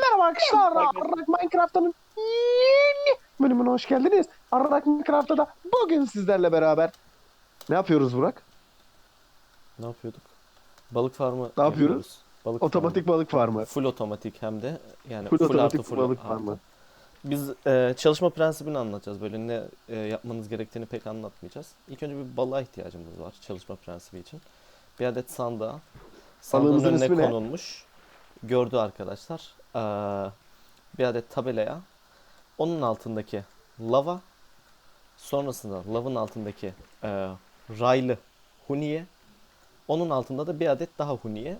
Merhaba arkadaşlar. Arrak Minecraft'ın yeni bölümüne hoş geldiniz. Arrak Minecraft'ta da bugün sizlerle beraber ne yapıyoruz Burak? Ne yapıyorduk? Balık farmı Ne yapıyoruz? Balık Otomatik balık farmı. farmı. Full otomatik hem de yani Full full, otomatik artı full balık artı. farmı. Biz e, çalışma prensibini anlatacağız. Böyle ne e, yapmanız gerektiğini pek anlatmayacağız. İlk önce bir balığa ihtiyacımız var çalışma prensibi için. Bir adet sandığa. Sandığın Balığımızın önüne ismi ne? konulmuş. Gördü arkadaşlar. Ee, bir adet tabelaya. Onun altındaki lava. Sonrasında lavın altındaki e, raylı huniye. Onun altında da bir adet daha huniye.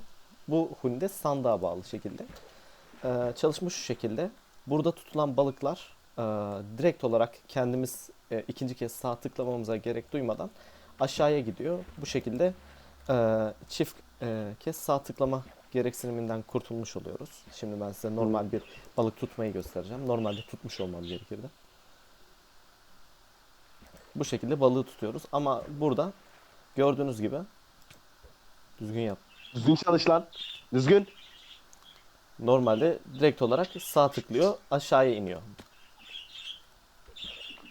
Bu huni de sandığa bağlı şekilde. Ee, çalışmış şu şekilde. Burada tutulan balıklar e, direkt olarak kendimiz e, ikinci kez sağ tıklamamıza gerek duymadan aşağıya gidiyor. Bu şekilde e, çift e, kez sağ tıklama gereksiniminden kurtulmuş oluyoruz. Şimdi ben size normal bir balık tutmayı göstereceğim. Normalde tutmuş olmam gerekirdi. Bu şekilde balığı tutuyoruz ama burada gördüğünüz gibi düzgün yap. Düzgün çalış lan. Düzgün. Normalde direkt olarak sağ tıklıyor, aşağıya iniyor.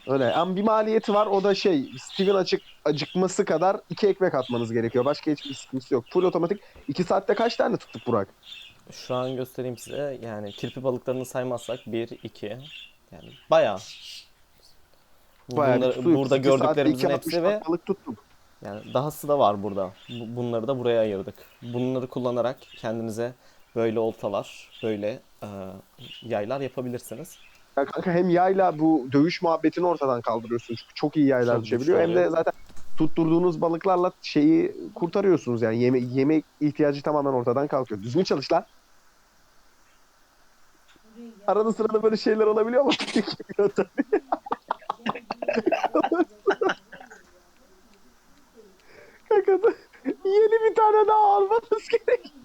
Öyle. Ama bir maliyeti var. O da şey Steven açık acıkması kadar iki ekmek atmanız gerekiyor. Başka hiçbir sıkıntısı yok. Full otomatik. 2 saatte kaç tane tuttuk Burak? Şu an göstereyim size. Yani kirpi balıklarını saymazsak 1, 2 yani bayağı. Bayağı bir Bunlar- tuttuk. burada İki gördüklerimizin iki hepsi 60 ve balık tuttuk. yani dahası da var burada. Bu- Bunları da buraya ayırdık. Bunları kullanarak kendinize böyle oltalar, böyle e, yaylar yapabilirsiniz. Ya kanka hem yayla bu dövüş muhabbetini ortadan kaldırıyorsun. Çünkü çok iyi yaylar Çok düşebiliyor. Hem de zaten tutturduğunuz balıklarla şeyi kurtarıyorsunuz yani. Yeme yemek ihtiyacı tamamen ortadan kalkıyor. Düzgün çalış lan. Arada sırada böyle şeyler olabiliyor ama Kanka yeni bir tane daha almanız gerekiyor.